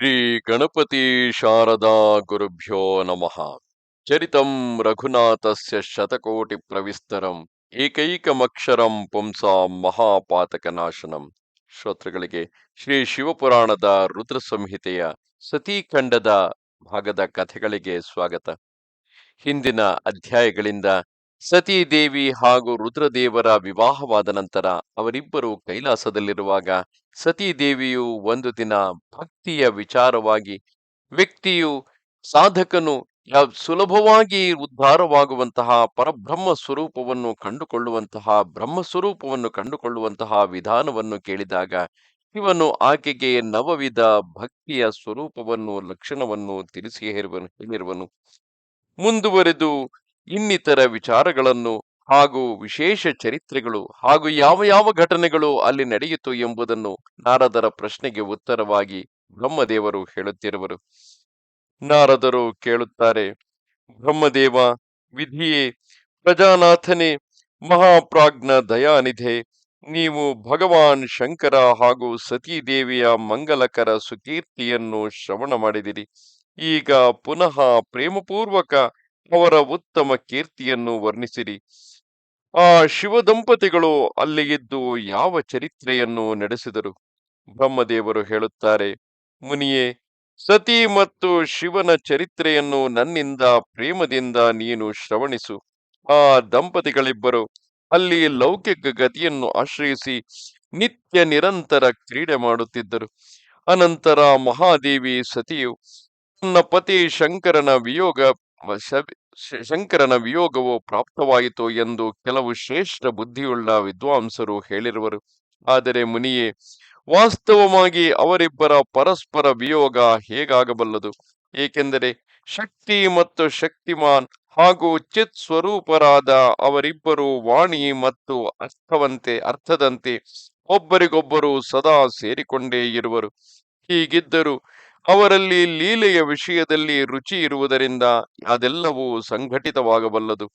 ಶ್ರೀ ಗಣಪತಿ ಶಾರದಾ ಗುರುಭ್ಯೋ ನಮಃ. ಚರಿತಂ ರಘುನಾಥಸ್ಯ ಶತಕೋಟಿ ಪ್ರವಿಸ್ತರಂ, ಏಕೈಕಮಕ್ಷರಂ ಪುಂಸಾಂ ಮಹಾಪಾತಕನಾಶನಂ. ಶ್ರೋತೃಗಳಿಗೆ ಶ್ರೀ ಶಿವಪುರಾಣದ ರುದ್ರ ಸಂಹಿತೆಯ ಸತೀಖಂಡದ ಭಾಗದ ಕಥೆಗಳಿಗೆ ಸ್ವಾಗತ. ಹಿಂದಿನ ಅಧ್ಯಾಯಗಳಿಂದ ಸತೀದೇವಿ ಹಾಗೂ ರುದ್ರದೇವರ ವಿವಾಹವಾದ ನಂತರ ಅವರಿಬ್ಬರು ಕೈಲಾಸದಲ್ಲಿರುವಾಗ ಸತೀದೇವಿಯು ಒಂದು ದಿನ ಭಕ್ತಿಯ ವಿಚಾರವಾಗಿ ವ್ಯಕ್ತಿಯು ಸಾಧಕನು ಸುಲಭವಾಗಿ ಉದ್ಧಾರವಾಗುವಂತಹ ಪರಬ್ರಹ್ಮ ಸ್ವರೂಪವನ್ನು ಕಂಡುಕೊಳ್ಳುವಂತಹ ಬ್ರಹ್ಮ ಸ್ವರೂಪವನ್ನು ಕಂಡುಕೊಳ್ಳುವಂತಹ ವಿಧಾನವನ್ನು ಕೇಳಿದಾಗ ಇವನು ಆಕೆಗೆ ನವವಿಧ ಭಕ್ತಿಯ ಸ್ವರೂಪವನ್ನು, ಲಕ್ಷಣವನ್ನು ತಿಳಿಸಿ ಹೇಳಿರುವನು. ಮುಂದುವರೆದು ಇನ್ನಿತರ ವಿಚಾರಗಳನ್ನು ಹಾಗೂ ವಿಶೇಷ ಚರಿತ್ರೆಗಳು ಹಾಗೂ ಯಾವ ಯಾವ ಘಟನೆಗಳು ಅಲ್ಲಿ ನಡೆಯಿತು ಎಂಬುದನ್ನು ನಾರದರ ಪ್ರಶ್ನೆಗೆ ಉತ್ತರವಾಗಿ ಬ್ರಹ್ಮದೇವರು ಹೇಳುತ್ತಿರುವರು. ನಾರದರು ಕೇಳುತ್ತಾರೆ, ಬ್ರಹ್ಮದೇವ, ವಿಧಿಯೇ, ಪ್ರಜಾನಾಥನೇ, ಮಹಾಪ್ರಾಜ್ಞ ದಯಾನಿಧೆ, ನೀವು ಭಗವಾನ್ ಶಂಕರ ಹಾಗೂ ಸತೀದೇವಿಯ ಮಂಗಲಕರ ಸುಕೀರ್ತಿಯನ್ನು ಶ್ರವಣ ಮಾಡಿದಿರಿ. ಈಗ ಪುನಃ ಪ್ರೇಮಪೂರ್ವಕ ಅವರ ಉತ್ತಮ ಕೀರ್ತಿಯನ್ನು ವರ್ಣಿಸಿರಿ. ಆ ಶಿವ ದಂಪತಿಗಳು ಅಲ್ಲಿ ಇದ್ದು ಯಾವ ಚರಿತ್ರೆಯನ್ನು ನಡೆಸಿದರು? ಬ್ರಹ್ಮದೇವರು ಹೇಳುತ್ತಾರೆ, ಮುನಿಯೇ, ಸತಿ ಮತ್ತು ಶಿವನ ಚರಿತ್ರೆಯನ್ನು ನನ್ನಿಂದ ಪ್ರೇಮದಿಂದ ನೀನು ಶ್ರವಣಿಸು. ಆ ದಂಪತಿಗಳಿಬ್ಬರು ಅಲ್ಲಿ ಲೌಕಿಕ ಗತಿಯನ್ನು ಆಶ್ರಯಿಸಿ ನಿತ್ಯ ನಿರಂತರ ಕ್ರೀಡೆ ಮಾಡುತ್ತಿದ್ದರು. ಅನಂತರ ಮಹಾದೇವಿ ಸತಿಯು ತನ್ನ ಪತಿ ಶಂಕರನ ವಿಯೋಗ ಶಂಕರನ ವಿಯೋಗವು ಪ್ರಾಪ್ತವಾಯಿತು ಎಂದು ಕೆಲವು ಶ್ರೇಷ್ಠ ಬುದ್ಧಿಯುಳ್ಳ ವಿದ್ವಾಂಸರು ಹೇಳಿರುವರು. ಆದರೆ ಮುನಿಯೇ, ವಾಸ್ತವವಾಗಿ ಅವರಿಬ್ಬರ ಪರಸ್ಪರ ವಿಯೋಗ ಹೇಗಾಗಬಲ್ಲದು? ಏಕೆಂದರೆ ಶಕ್ತಿ ಮತ್ತು ಶಕ್ತಿಮಾನ್ ಹಾಗೂ ಚಿತ್ ಸ್ವರೂಪರಾದ ಅವರಿಬ್ಬರು ವಾಣಿ ಮತ್ತು ಅರ್ಥವಂತೆ, ಅರ್ಥದಂತೆ ಒಬ್ಬರಿಗೊಬ್ಬರು ಸದಾ ಸೇರಿಕೊಂಡೇ ಇರುವರು. ಹೀಗಿದ್ದರೂ ಅವರಲ್ಲಿ ಲೀಲೆಯ ವಿಷಯದಲ್ಲಿ ರುಚಿ ಇರುವುದರಿಂದ ಅದೆಲ್ಲವೂ ಸಂಘಟಿತವಾಗಬಲ್ಲದು.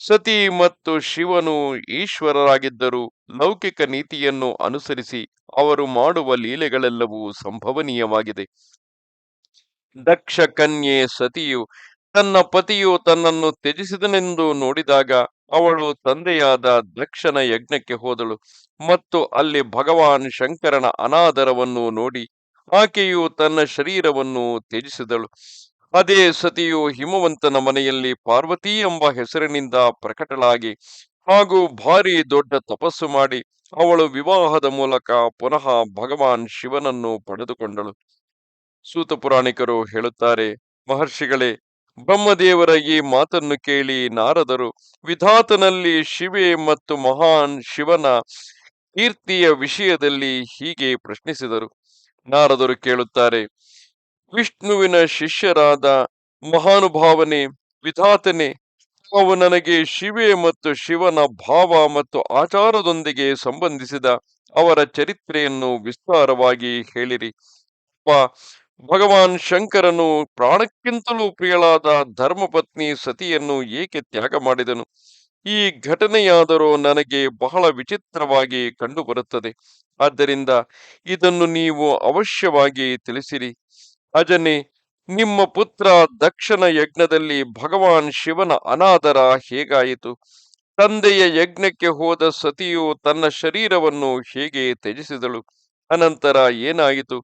ಸತಿ ಮತ್ತು ಶಿವನು ಈಶ್ವರರಾಗಿದ್ದರೂ ಲೌಕಿಕ ನೀತಿಯನ್ನು ಅನುಸರಿಸಿ ಅವರು ಮಾಡುವ ಲೀಲೆಗಳೆಲ್ಲವೂ ಸಂಭವನೀಯವಾಗಿದೆ. ದಕ್ಷ ಕನ್ಯೆ ಸತಿಯು ತನ್ನ ಪತಿಯು ತನ್ನನ್ನು ತ್ಯಜಿಸಿದನೆಂದು ನೋಡಿದಾಗ ಅವಳು ತಂದೆಯಾದ ದಕ್ಷನ ಯಜ್ಞಕ್ಕೆ ಹೋದಳು ಮತ್ತು ಅಲ್ಲಿ ಭಗವಾನ್ ಶಂಕರನ ಅನಾದರವನ್ನು ನೋಡಿ ಆಕೆಯು ತನ್ನ ಶರೀರವನ್ನು ತ್ಯಜಿಸಿದಳು. ಅದೇ ಸತಿಯು ಹಿಮವಂತನ ಮನೆಯಲ್ಲಿ ಪಾರ್ವತಿ ಎಂಬ ಹೆಸರಿನಿಂದ ಪ್ರಕಟಳಾಗಿ ಹಾಗೂ ಭಾರಿ ದೊಡ್ಡ ತಪಸ್ಸು ಮಾಡಿ ಅವಳು ವಿವಾಹದ ಮೂಲಕ ಪುನಃ ಭಗವಾನ್ ಶಿವನನ್ನು ಪಡೆದುಕೊಂಡಳು. ಸೂತ ಪುರಾಣಿಕರು ಹೇಳುತ್ತಾರೆ, ಮಹರ್ಷಿಗಳೇ, ಬ್ರಹ್ಮದೇವರ ಈ ಮಾತನ್ನು ಕೇಳಿ ನಾರದರು, ವಿಧಾತನಲ್ಲಿ ಶಿವೆ ಮತ್ತು ಮಹಾನ್ ಶಿವನ ಕೀರ್ತಿಯ ವಿಷಯದಲ್ಲಿ ಹೀಗೆ ಪ್ರಶ್ನಿಸಿದರು. ನಾರದರು ಕೇಳುತ್ತಾರೆ, ವಿಷ್ಣುವಿನ ಶಿಷ್ಯರಾದ ಮಹಾನುಭಾವನೆ, ವಿಧಾತನೆ ಅವು ನನಗೆ ಶಿವೆ ಮತ್ತು ಶಿವನ ಭಾವ ಮತ್ತು ಆಚಾರದೊಂದಿಗೆ ಸಂಬಂಧಿಸಿದ ಅವರ ಚರಿತ್ರೆಯನ್ನು ವಿಸ್ತಾರವಾಗಿ ಹೇಳಿರಿ. ಭಗವಾನ್ ಶಂಕರನು ಪ್ರಾಣಕ್ಕಿಂತಲೂ ಪ್ರಿಯಳಾದ ಧರ್ಮಪತ್ನಿ ಸತಿಯನ್ನು ಏಕೆ ತ್ಯಾಗ ಮಾಡಿದನು? ಈ ಘಟನೆಯಾದರೂ ನನಗೆ ಬಹಳ ವಿಚಿತ್ರವಾಗಿ ಕಂಡುಬರುತ್ತದೆ. ಆದ್ದರಿಂದ ಇದನ್ನು ನೀವು ಅವಶ್ಯವಾಗಿ ತಿಳಿಸಿರಿ. ಅಜನೆ, ನಿಮ್ಮ ಪುತ್ರ ದಕ್ಷನ ಯಜ್ಞದಲ್ಲಿ ಭಗವಾನ್ ಶಿವನ ಅನಾದರ ಹೇಗಾಯಿತು? ತಂದೆಯ ಯಜ್ಞಕ್ಕೆ ಹೋದ ಸತಿಯು ತನ್ನ ಶರೀರವನ್ನು ಹೇಗೆ ತ್ಯಜಿಸಿದಳು? ಅನಂತರ ಏನಾಯಿತು?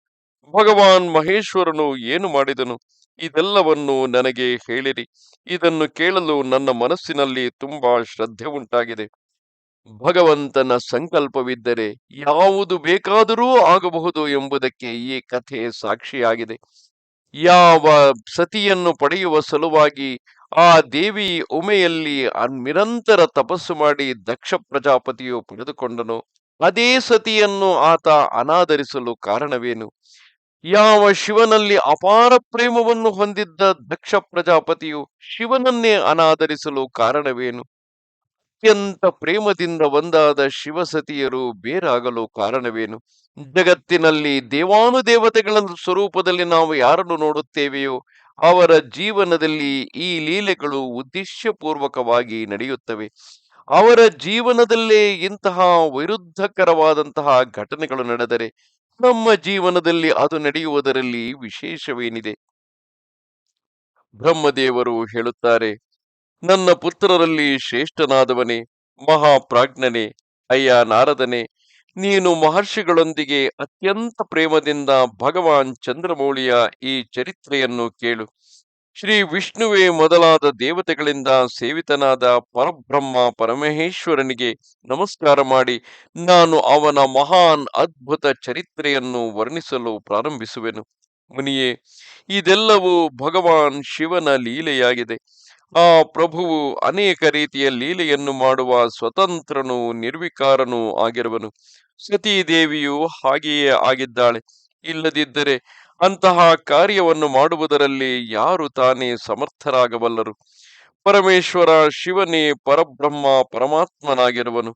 ಭಗವಾನ್ ಮಹೇಶ್ವರನು ಏನು ಮಾಡಿದನು? ಇದೆಲ್ಲವನ್ನು ನನಗೆ ಹೇಳಿರಿ. ಇದನ್ನು ಕೇಳಲು ನನ್ನ ಮನಸ್ಸಿನಲ್ಲಿ ತುಂಬಾ ಶ್ರದ್ಧೆ ಉಂಟಾಗಿದೆ. ಭಗವಂತನ ಸಂಕಲ್ಪವಿದ್ದರೆ ಯಾವುದು ಬೇಕಾದರೂ ಆಗಬಹುದು ಎಂಬುದಕ್ಕೆ ಈ ಕಥೆ ಸಾಕ್ಷಿಯಾಗಿದೆ. ಯಾವ ಸತಿಯನ್ನು ಪಡೆಯುವ ಸಲುವಾಗಿ ಆ ದೇವಿ ಉಮೆಯಲ್ಲಿ ನಿರಂತರ ತಪಸ್ಸು ಮಾಡಿ ದಕ್ಷ ಪ್ರಜಾಪತಿಯು ಪಡೆದುಕೊಂಡನು. ಅದೇ ಸತಿಯನ್ನು ಆತ ಅನಾದರಿಸಲು ಕಾರಣವೇನು? ಯಾವ ಶಿವನಲ್ಲಿ ಅಪಾರ ಪ್ರೇಮವನ್ನು ಹೊಂದಿದ್ದ ದಕ್ಷ ಪ್ರಜಾಪತಿಯು ಶಿವನನ್ನೇ ಅನಾದರಿಸಲು ಕಾರಣವೇನು? ಅತ್ಯಂತ ಪ್ರೇಮದಿಂದ ಒಂದಾದ ಶಿವಸತಿಯರು ಬೇರಾಗಲು ಕಾರಣವೇನು? ಜಗತ್ತಿನಲ್ಲಿ ದೇವಾನುದೇವತೆಗಳ ಸ್ವರೂಪದಲ್ಲಿ ನಾವು ಯಾರನ್ನು ನೋಡುತ್ತೇವೆಯೋ, ಅವರ ಜೀವನದಲ್ಲಿ ಈ ಲೀಲೆಗಳು ಉದ್ದೇಶಪೂರ್ವಕವಾಗಿ ನಡೆಯುತ್ತವೆ. ಅವರ ಜೀವನದಲ್ಲೇ ಇಂತಹ ವಿರುದ್ಧಕರವಾದಂತಹ ಘಟನೆಗಳು ನಡೆದರೆ ನಮ್ಮ ಜೀವನದಲ್ಲಿ ಅದು ನಡೆಯುವುದರಲ್ಲಿ ವಿಶೇಷವೇನಿದೆ? ಬ್ರಹ್ಮದೇವರು ಹೇಳುತ್ತಾರೆ, ನನ್ನ ಪುತ್ರರಲ್ಲಿ ಶ್ರೇಷ್ಠನಾದವನೇ, ಮಹಾಪ್ರಾಜ್ಞನೆ, ಅಯ್ಯ ನಾರದನೆ, ನೀನು ಮಹರ್ಷಿಗಳೊಂದಿಗೆ ಅತ್ಯಂತ ಪ್ರೇಮದಿಂದ ಭಗವಾನ್ ಚಂದ್ರಮೌಳಿಯ ಈ ಚರಿತ್ರೆಯನ್ನು ಕೇಳು. ಶ್ರೀ ವಿಷ್ಣುವೇ ಮೊದಲಾದ ದೇವತೆಗಳಿಂದ ಸೇವಿತನಾದ ಪರಬ್ರಹ್ಮ ಪರಮಹೇಶ್ವರನಿಗೆ ನಮಸ್ಕಾರ ಮಾಡಿ ನಾನು ಅವನ ಮಹಾನ್ ಅದ್ಭುತ ಚರಿತ್ರೆಯನ್ನು ವರ್ಣಿಸಲು ಪ್ರಾರಂಭಿಸುವೆನು. ಮುನಿಯೇ, ಇದೆಲ್ಲವೂ ಭಗವಾನ್ ಶಿವನ ಲೀಲೆಯಾಗಿದೆ. ಆ ಪ್ರಭುವು ಅನೇಕ ರೀತಿಯ ಲೀಲೆಯನ್ನು ಮಾಡುವ ಸ್ವತಂತ್ರನು ನಿರ್ವಿಕಾರನೂ ಆಗಿರುವನು. ಸತೀದೇವಿಯು ಹಾಗೆಯೇ ಆಗಿದ್ದಾಳೆ. ಇಲ್ಲದಿದ್ದರೆ ಅಂತಹ ಕಾರ್ಯವನ್ನು ಮಾಡುವುದರಲ್ಲಿ ಯಾರು ತಾನೇ ಸಮರ್ಥರಾಗಬಲ್ಲರು? ಪರಮೇಶ್ವರ ಶಿವನೇ ಪರಬ್ರಹ್ಮ ಪರಮಾತ್ಮನಾಗಿರುವನು.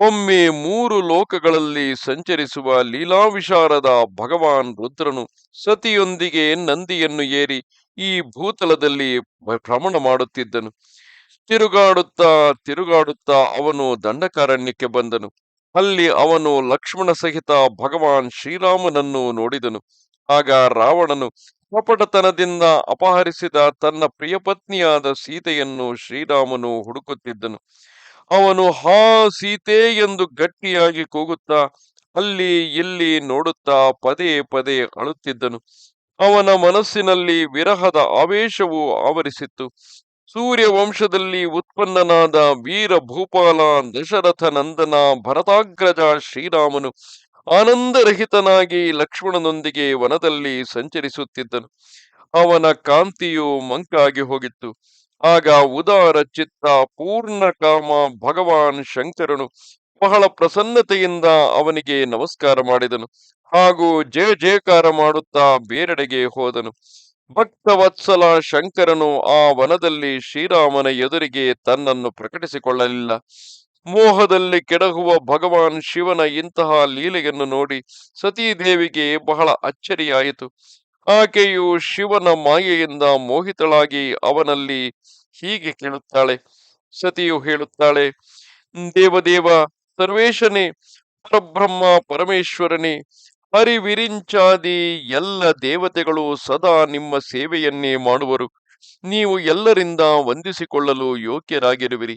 ಒಮ್ಮೆ ಮೂರು ಲೋಕಗಳಲ್ಲಿ ಸಂಚರಿಸುವ ಲೀಲಾವಿಶಾರದ ಭಗವಾನ್ ರುದ್ರನು ಸತಿಯೊಂದಿಗೆ ನಂದಿಯನ್ನು ಏರಿ ಈ ಭೂತಲದಲ್ಲಿ ಭ್ರಮಣ ಮಾಡುತ್ತಿದ್ದನು. ತಿರುಗಾಡುತ್ತಾ ತಿರುಗಾಡುತ್ತಾ ಅವನು ದಂಡಕಾರಣ್ಯಕ್ಕೆ ಬಂದನು. ಅಲ್ಲಿ ಅವನು ಲಕ್ಷ್ಮಣ ಸಹಿತ ಭಗವಾನ್ ಶ್ರೀರಾಮನನ್ನು ನೋಡಿದನು. ಆಗ ರಾವಣನು ಕಪಟತನದಿಂದ ಅಪಹರಿಸಿದ ತನ್ನ ಪ್ರಿಯಪತ್ನಿಯಾದ ಸೀತೆಯನ್ನು ಶ್ರೀರಾಮನು ಹುಡುಕುತ್ತಿದ್ದನು. ಅವನು, ಹಾ, ಸೀತೆ ಎಂದು ಗಟ್ಟಿಯಾಗಿ ಕೂಗುತ್ತಾ, ಅಲ್ಲಿ, ಇಲ್ಲಿ ನೋಡುತ್ತಾ ಪದೇ ಪದೇ ಅಳುತ್ತಿದ್ದನು. ಅವನ ಮನಸ್ಸಿನಲ್ಲಿ ವಿರಹದ ಆವೇಶವು ಆವರಿಸಿತ್ತು. ಸೂರ್ಯ ವಂಶದಲ್ಲಿ ಉತ್ಪನ್ನನಾದ ವೀರ ಭೂಪಾಲ ದಶರಥ ನಂದನ ಭರತಾಗ್ರಜ ಶ್ರೀರಾಮನು ಆನಂದರಹಿತನಾಗಿ ಲಕ್ಷ್ಮಣನೊಂದಿಗೆ ವನದಲ್ಲಿ ಸಂಚರಿಸುತ್ತಿದ್ದನು. ಅವನ ಕಾಂತಿಯು ಮಂಕಾಗಿ ಹೋಗಿತ್ತು. ಆಗ ಉದಾರ ಚಿತ್ತ, ಪೂರ್ಣ ಕಾಮ, ಭಗವಾನ್ ಶಂಕರನು ಬಹಳ ಪ್ರಸನ್ನತೆಯಿಂದ ಅವನಿಗೆ ನಮಸ್ಕಾರ ಮಾಡಿದನು ಹಾಗೂ ಜಯ ಜಯಕಾರ ಮಾಡುತ್ತಾ ಬೇರೆಡೆಗೆ ಹೋದನು. ಭಕ್ತವತ್ಸಲ ಶಂಕರನು ಆ ವನದಲ್ಲಿ ಶ್ರೀರಾಮನ ಎದುರಿಗೆ ತನ್ನನ್ನು ಪ್ರಕಟಿಸಿಕೊಳ್ಳಲಿಲ್ಲ. ಮೋಹದಲ್ಲಿ ಕೆಡಗುವ ಭಗವಾನ್ ಶಿವನ ಇಂತಹ ಲೀಲೆಯನ್ನು ನೋಡಿ ಸತೀದೇವಿಗೆ ಬಹಳ ಅಚ್ಚರಿಯಾಯಿತು. ಆಕೆಯು ಶಿವನ ಮಾಯೆಯಿಂದ ಮೋಹಿತಳಾಗಿ ಅವನಲ್ಲಿ ಹೀಗೆ ಕೇಳುತ್ತಾಳೆ. ಸತಿಯು ಹೇಳುತ್ತಾಳೆ, ದೇವದೇವ, ಸರ್ವೇಶನೆ, ಪರಬ್ರಹ್ಮ, ಪರಮೇಶ್ವರನೇ, ಹರಿವಿರಿಂಚಾದಿ ಎಲ್ಲ ದೇವತೆಗಳು ಸದಾ ನಿಮ್ಮ ಸೇವೆಯನ್ನೇ ಮಾಡುವರು. ನೀವು ಎಲ್ಲರಿಂದ ವಂದಿಸಿಕೊಳ್ಳಲು ಯೋಗ್ಯರಾಗಿರುವಿರಿ.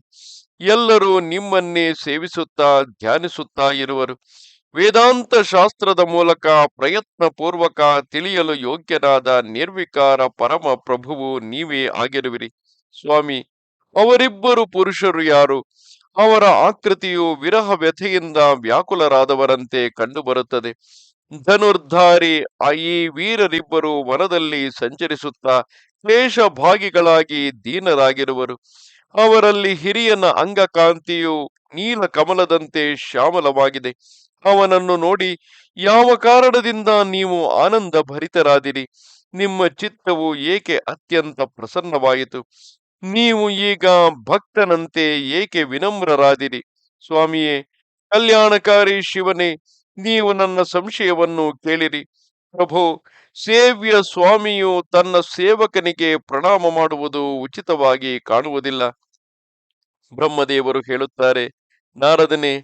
ಎಲ್ಲರೂ ನಿಮ್ಮನ್ನೇ ಸೇವಿಸುತ್ತಾ ಧ್ಯಾನಿಸುತ್ತಾ ಇರುವರು. ವೇದಾಂತ ಶಾಸ್ತ್ರದ ಮೂಲಕ ಪ್ರಯತ್ನ ಪೂರ್ವಕ ತಿಳಿಯಲು ಯೋಗ್ಯರಾದ ನಿರ್ವಿಕಾರ ಪರಮ ಪ್ರಭುವು ನೀವೇ ಆಗಿರುವಿರಿ. ಸ್ವಾಮಿ, ಅವರಿಬ್ಬರು ಪುರುಷರು ಯಾರು? ಅವರ ಆಕೃತಿಯು ವಿರಹ ವ್ಯಥೆಯಿಂದ ವ್ಯಾಕುಲರಾದವರಂತೆ ಕಂಡುಬರುತ್ತದೆ. ಧನುರ್ಧಾರಿ ಈ ವೀರರಿಬ್ಬರು ವನದಲ್ಲಿ ಸಂಚರಿಸುತ್ತಾ ಕ್ಲೇಶ ಭಾಗಿಗಳಾಗಿ ದೀನರಾಗಿರುವರು. ಅವರಲ್ಲಿ ಹಿರಿಯನ ಅಂಗಕಾಂತಿಯು ನೀಲ ಕಮಲದಂತೆ ಶ್ಯಾಮಲವಾಗಿದೆ. ಅವನನ್ನು ನೋಡಿ, ಯಾವ ಕಾರಣದಿಂದ ನೀವು ಆನಂದ ಭರಿತರಾದಿರಿ ನಿಮ್ಮ ಚಿತ್ತವು ಏಕೆ ಅತ್ಯಂತ ಪ್ರಸನ್ನವಾಯಿತು? ನೀವು ಈಗ ಭಕ್ತನಂತೆ ಏಕೆ ವಿನಮ್ರರಾದಿರಿ? ಸ್ವಾಮಿಯೇ, ಕಲ್ಯಾಣಕಾರಿ ಶಿವನೇ, ನೀವು ನನ್ನ ಸಂಶಯವನ್ನು ಕೇಳಿರಿ. ಪ್ರಭು ಸೇವ್ಯ ಸ್ವಾಮಿಯು ತನ್ನ ಸೇವಕನಿಗೆ ಪ್ರಣಾಮ ಮಾಡುವುದು ಉಚಿತವಾಗಿ ಕಾಣುವುದಿಲ್ಲ. ಬ್ರಹ್ಮದೇವರು ಹೇಳುತ್ತಾರೆ, ನಾರದನೆ,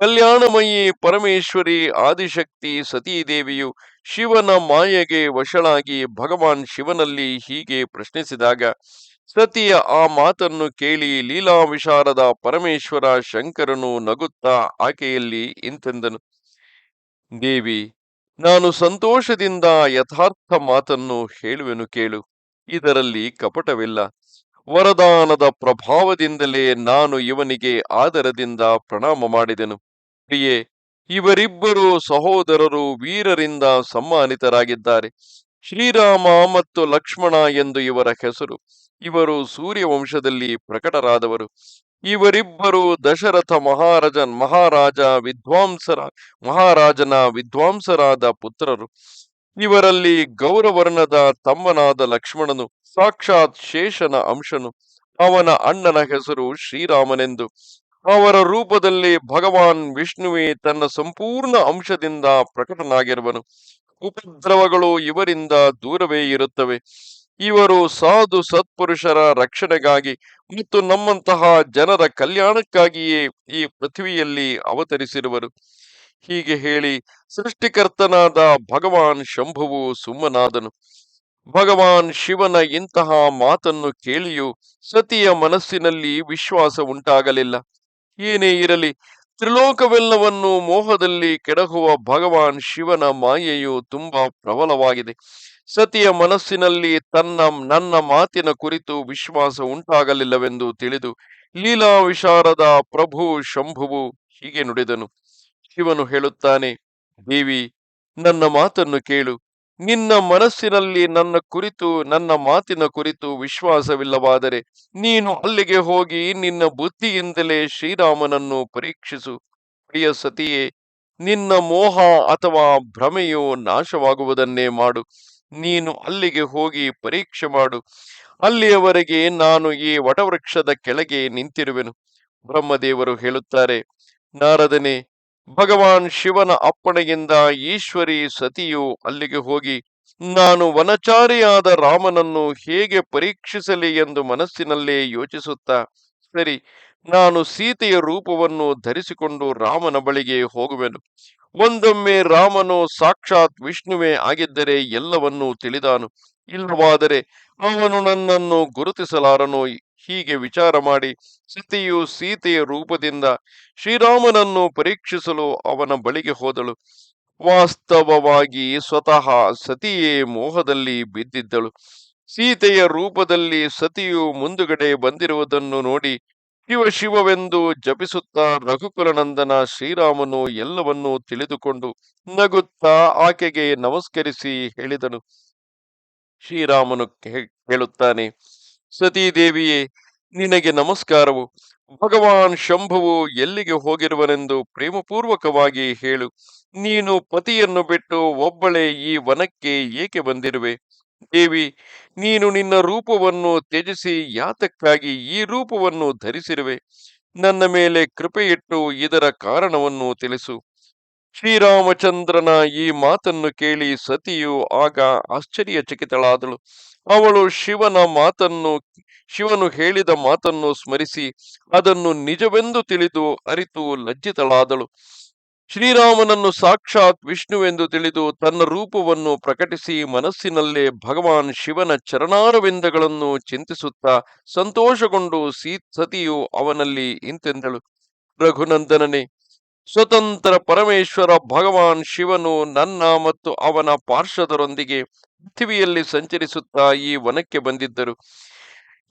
ಕಲ್ಯಾಣಮಯಿ ಪರಮೇಶ್ವರಿ ಆದಿಶಕ್ತಿ ಸತೀದೇವಿಯು ಶಿವನ ಮಾಯೆಗೆ ವಶಳಾಗಿ ಭಗವಾನ್ ಶಿವನಲ್ಲಿ ಹೀಗೆ ಪ್ರಶ್ನಿಸಿದಾಗ, ಸತಿಯ ಆ ಮಾತನ್ನು ಕೇಳಿ ಲೀಲಾ ವಿಶಾರದ ಪರಮೇಶ್ವರ ಶಂಕರನು ನಗುತ್ತಾ ಆಕೆಯಲ್ಲಿ ಇಂತೆಂದನು, ದೇವಿ ನಾನು ಸಂತೋಷದಿಂದ ಯಥಾರ್ಥ ಮಾತನ್ನು ಹೇಳುವೆನು ಕೇಳು. ಇದರಲ್ಲಿ ಕಪಟವಿಲ್ಲ. ವರದಾನದ ಪ್ರಭಾವದಿಂದಲೇ ನಾನು ಇವನಿಗೆ ಆದರದಿಂದ ಪ್ರಣಾಮ ಮಾಡಿದೆನು. ಪ್ರಿಯೆ, ಇವರಿಬ್ಬರು ಸಹೋದರರು ವೀರರಿಂದ ಸಮ್ಮಾನಿತರಾಗಿದ್ದಾರೆ. ಶ್ರೀರಾಮ ಮತ್ತು ಲಕ್ಷ್ಮಣ ಎಂದು ಇವರ ಹೆಸರು. ಇವರು ಸೂರ್ಯವಂಶದಲ್ಲಿ ಪ್ರಕಟರಾದವರು. ಇವರಿಬ್ಬರು ದಶರಥ ಮಹಾರಾಜನ್, ಮಹಾರಾಜ ವಿದ್ವಾಂಸರ, ಮಹಾರಾಜನ ವಿದ್ವಾಂಸರಾದ ಪುತ್ರರು. ಇವರಲ್ಲಿ ಗೌರವರ್ಣದ ತಮ್ಮನಾದ ಲಕ್ಷ್ಮಣನು, ಸಾಕ್ಷಾತ್ ಶೇಷನ ಅಂಶನು, ಅವನ ಅಣ್ಣನ ಹೆಸರು ಶ್ರೀರಾಮನೆಂದು. ಅವರ ರೂಪದಲ್ಲಿ ಭಗವಾನ್ ವಿಷ್ಣುವೇ ತನ್ನ ಸಂಪೂರ್ಣ ಅಂಶದಿಂದ ಪ್ರಕಟನಾಗಿರುವನು. ಉಪದ್ರವಗಳು ಇವರಿಂದ ದೂರವೇ ಇರುತ್ತವೆ. ಇವರು ಸಾಧು ಸತ್ಪುರುಷರ ರಕ್ಷಣೆಗಾಗಿ ಮತ್ತು ನಮ್ಮಂತಹ ಜನರ ಕಲ್ಯಾಣಕ್ಕಾಗಿಯೇ ಈ ಪೃಥ್ವಿಯಲ್ಲಿ ಅವತರಿಸಿರುವರು. ಹೀಗೆ ಹೇಳಿ ಸೃಷ್ಟಿಕರ್ತನಾದ ಭಗವಾನ್ ಶಂಭುವು ಸುಮ್ಮನಾದನು. ಭಗವಾನ್ ಶಿವನ ಇಂತಹ ಮಾತನ್ನು ಕೇಳಿಯೂ ಸತಿಯ ಮನಸ್ಸಿನಲ್ಲಿ ವಿಶ್ವಾಸ ಉಂಟಾಗಲಿಲ್ಲ. ಏನೇ ಇರಲಿ, ತ್ರಿಲೋಕವೆಲ್ಲವನ್ನು ಮೋಹದಲ್ಲಿ ಕೆಡಹುವ ಭಗವಾನ್ ಶಿವನ ಮಾಯೆಯು ತುಂಬಾ ಪ್ರಬಲವಾಗಿದೆ. ಸತಿಯ ಮನಸ್ಸಿನಲ್ಲಿ ತನ್ನ, ನನ್ನ ಮಾತಿನ ಕುರಿತು ವಿಶ್ವಾಸ ಉಂಟಾಗಲಿಲ್ಲವೆಂದು ತಿಳಿದು ಲೀಲಾ ವಿಶಾರದ ಪ್ರಭು ಶಂಭುವು ಹೀಗೆ ನುಡಿದನು. ಶಿವನು ಹೇಳುತ್ತಾನೆ, ದೇವಿ, ನನ್ನ ಮಾತನ್ನು ಕೇಳು. ನಿನ್ನ ಮನಸ್ಸಿನಲ್ಲಿ ನನ್ನ ಕುರಿತು, ನನ್ನ ಮಾತಿನ ಕುರಿತು ವಿಶ್ವಾಸವಿಲ್ಲವಾದರೆ ನೀನು ಅಲ್ಲಿಗೆ ಹೋಗಿ ನಿನ್ನ ಬುದ್ಧಿಯಿಂದಲೇ ಶ್ರೀರಾಮನನ್ನು ಪರೀಕ್ಷಿಸು. ಪ್ರಿಯ ಸತಿಯೇ, ನಿನ್ನ ಮೋಹ ಅಥವಾ ಭ್ರಮೆಯು ನಾಶವಾಗುವುದನ್ನೇ ಮಾಡು. ನೀನು ಅಲ್ಲಿಗೆ ಹೋಗಿ ಪರೀಕ್ಷೆ ಮಾಡು. ಅಲ್ಲಿಯವರೆಗೆ ನಾನು ಈ ವಟವೃಕ್ಷದ ಕೆಳಗೆ ನಿಂತಿರುವೆನು. ಬ್ರಹ್ಮದೇವರು ಹೇಳುತ್ತಾರೆ, ನಾರದನೇ, ಭಗವಾನ್ ಶಿವನ ಅಪ್ಪಣೆಯಿಂದ ಈಶ್ವರಿ ಸತಿಯು ಅಲ್ಲಿಗೆ ಹೋಗಿ, ನಾನು ವನಚಾರಿಯಾದ ರಾಮನನ್ನು ಹೇಗೆ ಪರೀಕ್ಷಿಸಲಿ ಎಂದು ಮನಸ್ಸಿನಲ್ಲೇ ಯೋಚಿಸುತ್ತಾ, ಸರಿ, ನಾನು ಸೀತೆಯ ರೂಪವನ್ನು ಧರಿಸಿಕೊಂಡು ರಾಮನ ಬಳಿಗೆ ಹೋಗುವೆನು. ಒಂದೊಮ್ಮೆ ರಾಮನು ಸಾಕ್ಷಾತ್ ವಿಷ್ಣುವೇ ಆಗಿದ್ದರೆ ಎಲ್ಲವನ್ನೂ ತಿಳಿದಾನು. ಇಲ್ಲವಾದರೆ ಅವನು ನನ್ನನ್ನು ಗುರುತಿಸಲಾರನು. ಹೀಗೆ ವಿಚಾರ ಮಾಡಿ ಸತಿಯು ಸೀತೆಯ ರೂಪದಿಂದ ಶ್ರೀರಾಮನನ್ನು ಪರೀಕ್ಷಿಸಲು ಅವನ ಬಳಿಗೆ ಹೋದಳು. ವಾಸ್ತವವಾಗಿ ಸ್ವತಃ ಸತಿಯೇ ಮೋಹದಲ್ಲಿ ಬಿದ್ದಿದ್ದಳು. ಸೀತೆಯ ರೂಪದಲ್ಲಿ ಸತಿಯು ಮುಂದುಗಡೆ ಬಂದಿರುವುದನ್ನು ನೋಡಿ ಶಿವ ಶಿವವೆಂದು ಜಪಿಸುತ್ತಾ ರಘುಕುಲನಂದನ ಶ್ರೀರಾಮನು ಎಲ್ಲವನ್ನೂ ತಿಳಿದುಕೊಂಡು ನಗುತ್ತಾ ಆಕೆಗೆ ನಮಸ್ಕರಿಸಿ ಹೇಳಿದನು. ಶ್ರೀರಾಮನು ಹೇಳುತ್ತಾನೆ ಸತೀದೇವಿಯೇ ನಿನಗೆ ನಮಸ್ಕಾರವು. ಭಗವಾನ್ ಶಂಭುವು ಎಲ್ಲಿಗೆ ಹೋಗಿರುವನೆಂದು ಪ್ರೇಮಪೂರ್ವಕವಾಗಿ ಹೇಳು. ನೀನು ಪತಿಯನ್ನು ಬಿಟ್ಟು ಒಬ್ಬಳೇ ಈ ವನಕ್ಕೆ ಏಕೆ ಬಂದಿರುವೆ? ದೇವಿ, ನೀನು ನಿನ್ನ ರೂಪವನ್ನು ತ್ಯಜಿಸಿ ಯಾತಕ್ಕಾಗಿ ಈ ರೂಪವನ್ನು ಧರಿಸಿರುವೆ? ನನ್ನ ಮೇಲೆ ಕೃಪೆಯಿಟ್ಟು ಇದರ ಕಾರಣವನ್ನು ತಿಳಿಸು. ಶ್ರೀರಾಮಚಂದ್ರನ ಈ ಮಾತನ್ನು ಕೇಳಿ ಸತಿಯು ಆಗ ಆಶ್ಚರ್ಯಚಕಿತಳಾದಳು. ಅವಳು ಶಿವನ ಮಾತನ್ನು, ಶಿವನು ಹೇಳಿದ ಮಾತನ್ನು ಸ್ಮರಿಸಿ ಅದನ್ನು ನಿಜವೆಂದು ತಿಳಿದು ಅರಿತು ಲಜ್ಜಿತಳಾದಳು. ಶ್ರೀರಾಮನನ್ನು ಸಾಕ್ಷಾತ್ ವಿಷ್ಣುವೆಂದು ತಿಳಿದು ತನ್ನ ರೂಪವನ್ನು ಪ್ರಕಟಿಸಿ ಮನಸ್ಸಿನಲ್ಲೇ ಭಗವಾನ್ ಶಿವನ ಚರಣಾರವಿಂದಗಳನ್ನು ಚಿಂತಿಸುತ್ತಾ ಸಂತೋಷಗೊಂಡು ಸೀ ಸತಿಯು ಅವನಲ್ಲಿ ಇಂತೆಂದಳು. ರಘುನಂದನನೇ, ಸ್ವತಂತ್ರ ಪರಮೇಶ್ವರ ಭಗವಾನ್ ಶಿವನು ನನ್ನ ಮತ್ತು ಅವನ ಪಾರ್ಶ್ವದರೊಂದಿಗೆ ಪೃಥ್ವಿಯಲ್ಲಿ ಸಂಚರಿಸುತ್ತಾ ಈ ವನಕ್ಕೆ ಬಂದಿದ್ದರು.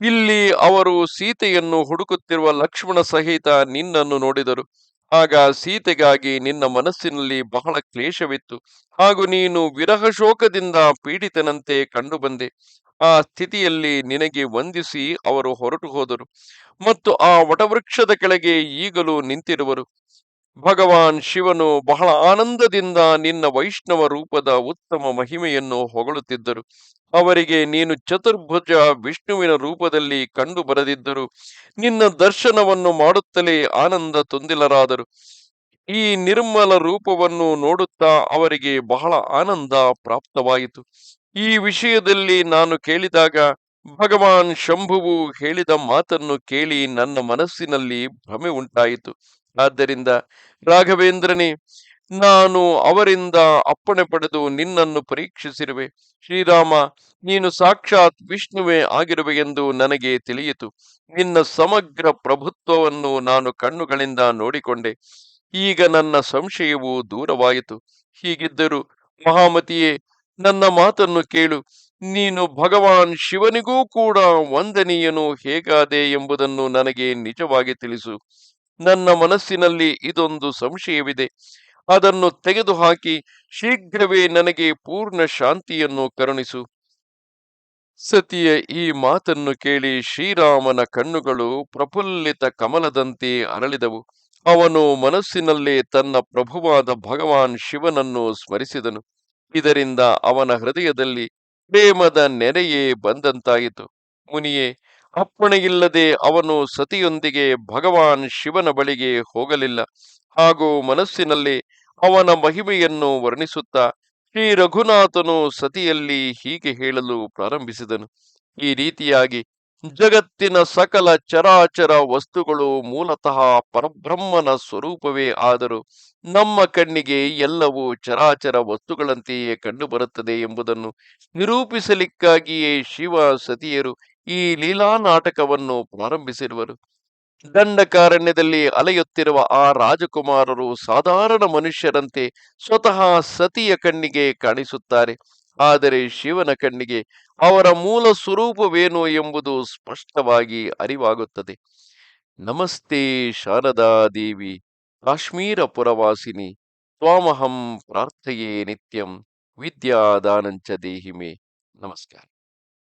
ಇಲ್ಲಿ ಅವರು ಸೀತೆಯನ್ನು ಹುಡುಕುತ್ತಿರುವ ಲಕ್ಷ್ಮಣ ಸಹಿತ ನಿನ್ನನ್ನು ನೋಡಿದರು. ಆಗ ಸೀತೆಗಾಗಿ ನಿನ್ನ ಮನಸ್ಸಿನಲ್ಲಿ ಬಹಳ ಕ್ಲೇಶವಿತ್ತು. ಹಾಗೂ ನೀನು ವಿರಹ ಶೋಕದಿಂದ ಪೀಡಿತನಂತೆ ಕಂಡುಬಂದೆ. ಆ ಸ್ಥಿತಿಯಲ್ಲಿ ನಿನಗೆ ವಂದಿಸಿ ಅವರು ಹೊರಟು ಹೋದರು. ಮತ್ತು ಆ ವಟವೃಕ್ಷದ ಕೆಳಗೆ ಈಗಲೂ ನಿಂತಿರುವರು. ಭಗವಾನ್ ಶಿವನು ಬಹಳ ಆನಂದದಿಂದ ನಿನ್ನ ವೈಷ್ಣವ ರೂಪದ ಉತ್ತಮ ಮಹಿಮೆಯನ್ನು ಹೊಗಳುತ್ತಿದ್ದರು. ಅವರಿಗೆ ನೀನು ಚತುರ್ಭುಜ ವಿಷ್ಣುವಿನ ರೂಪದಲ್ಲಿ ಕಂಡು ಬರದಿದ್ದರು ನಿನ್ನ ದರ್ಶನವನ್ನು ಮಾಡುತ್ತಲೇ ಆನಂದ ತುಂದಿಲರಾದರು. ಈ ನಿರ್ಮಲ ರೂಪವನ್ನು ನೋಡುತ್ತಾ ಅವರಿಗೆ ಬಹಳ ಆನಂದ ಪ್ರಾಪ್ತವಾಯಿತು. ಈ ವಿಷಯದಲ್ಲಿ ನಾನು ಕೇಳಿದಾಗ, ಭಗವಾನ್ ಶಂಭುವು ಹೇಳಿದ ಮಾತನ್ನು ಕೇಳಿ ನನ್ನ ಮನಸ್ಸಿನಲ್ಲಿ ಭ್ರಮೆ ಉಂಟಾಯಿತು. ಆದ್ದರಿಂದ ರಾಘವೇಂದ್ರನೇ ನಾನು ಅವರಿಂದ ಅಪ್ಪಣೆ ಪಡೆದು ನಿನ್ನನ್ನು ಪರೀಕ್ಷಿಸಿರುವೆ. ಶ್ರೀರಾಮ, ನೀನು ಸಾಕ್ಷಾತ್ ವಿಷ್ಣುವೇ ಆಗಿರುವೆ ಎಂದು ನನಗೆ ತಿಳಿಯಿತು. ನಿನ್ನ ಸಮಗ್ರ ಪ್ರಭುತ್ವವನ್ನು ನಾನು ಕಣ್ಣುಗಳಿಂದ ನೋಡಿಕೊಂಡೆ. ಈಗ ನನ್ನ ಸಂಶಯವು ದೂರವಾಯಿತು. ಹೀಗಿದ್ದರೂ, ಮಹಾಮತಿಯೇ, ನನ್ನ ಮಾತನ್ನು ಕೇಳು. ನೀನು ಭಗವಾನ್ ಶಿವನಿಗೂ ಕೂಡ ವಂದನೀಯನು ಹೇಗಾದೆ ಎಂಬುದನ್ನು ನನಗೆ ನಿಜವಾಗಿ ತಿಳಿಸು. ನನ್ನ ಮನಸ್ಸಿನಲ್ಲಿ ಇದೊಂದು ಸಂಶಯವಿದೆ. ಅದನ್ನು ತೆಗೆದುಹಾಕಿ ಶೀಘ್ರವೇ ನನಗೆ ಪೂರ್ಣ ಶಾಂತಿಯನ್ನು ಕರುಣಿಸು. ಸತಿಯ, ಈ ಮಾತನ್ನು ಕೇಳಿ ಶ್ರೀರಾಮನ ಕಣ್ಣುಗಳು ಪ್ರಫುಲ್ಲಿತ ಕಮಲದಂತೆ ಅರಳಿದವು. ಅವನು ಮನಸ್ಸಿನಲ್ಲೇ ತನ್ನ ಪ್ರಭುವಾದ ಭಗವಾನ್ ಶಿವನನ್ನು ಸ್ಮರಿಸಿದನು. ಇದರಿಂದ ಅವನ ಹೃದಯದಲ್ಲಿ ಪ್ರೇಮದ ನೆರೆಯೇ ಬಂದಂತಾಯಿತು. ಮುನಿಯೇ, ಅಪ್ಪಣೆಯಿಲ್ಲದೆ ಅವನು ಸತಿಯೊಂದಿಗೆ ಭಗವಾನ್ ಶಿವನ ಬಳಿಗೆ ಹೋಗಲಿಲ್ಲ. ಹಾಗೂ ಮನಸ್ಸಿನಲ್ಲಿ ಅವನ ಮಹಿಮೆಯನ್ನು ವರ್ಣಿಸುತ್ತಾ ಶ್ರೀ ರಘುನಾಥನು ಸತಿಯಲ್ಲಿ ಹೀಗೆ ಹೇಳಲು ಪ್ರಾರಂಭಿಸಿದನು. ಈ ರೀತಿಯಾಗಿ ಜಗತ್ತಿನ ಸಕಲ ಚರಾಚರ ವಸ್ತುಗಳು ಮೂಲತಃ ಪರಬ್ರಹ್ಮನ ಸ್ವರೂಪವೇ ಆದರೂ ನಮ್ಮ ಕಣ್ಣಿಗೆ ಎಲ್ಲವೂ ಚರಾಚರ ವಸ್ತುಗಳಂತೆಯೇ ಕಂಡುಬರುತ್ತದೆ ಎಂಬುದನ್ನು ನಿರೂಪಿಸಲಿಕ್ಕಾಗಿಯೇ ಶಿವ ಸತಿಯರು ಈ ಲೀಲಾ ನಾಟಕವನ್ನು ಪ್ರಾರಂಭಿಸಿರುವರು. ದಂಡಕಾರಣ್ಯದಲ್ಲಿ ಅಲೆಯುತ್ತಿರುವ ಆ ರಾಜಕುಮಾರರು ಸಾಧಾರಣ ಮನುಷ್ಯರಂತೆ ಸ್ವತಃ ಸತಿಯ ಕಣ್ಣಿಗೆ ಕಾಣಿಸುತ್ತಾರೆ. ಆದರೆ ಶಿವನ ಕಣ್ಣಿಗೆ ಅವರ ಮೂಲ ಸ್ವರೂಪವೇನು ಎಂಬುದು ಸ್ಪಷ್ಟವಾಗಿ ಅರಿವಾಗುತ್ತದೆ. ನಮಸ್ತೆ ಶಾರದಾ ದೇವಿ, ಕಾಶ್ಮೀರ ಪುರವಾಸಿನಿ, ತ್ವಾಮಹಂ ಪ್ರಾರ್ಥೆಯೇ ನಿತ್ಯಂ, ವಿದ್ಯಾದಾನಂಚ ದೇಹಿಮೆ. ನಮಸ್ಕಾರ.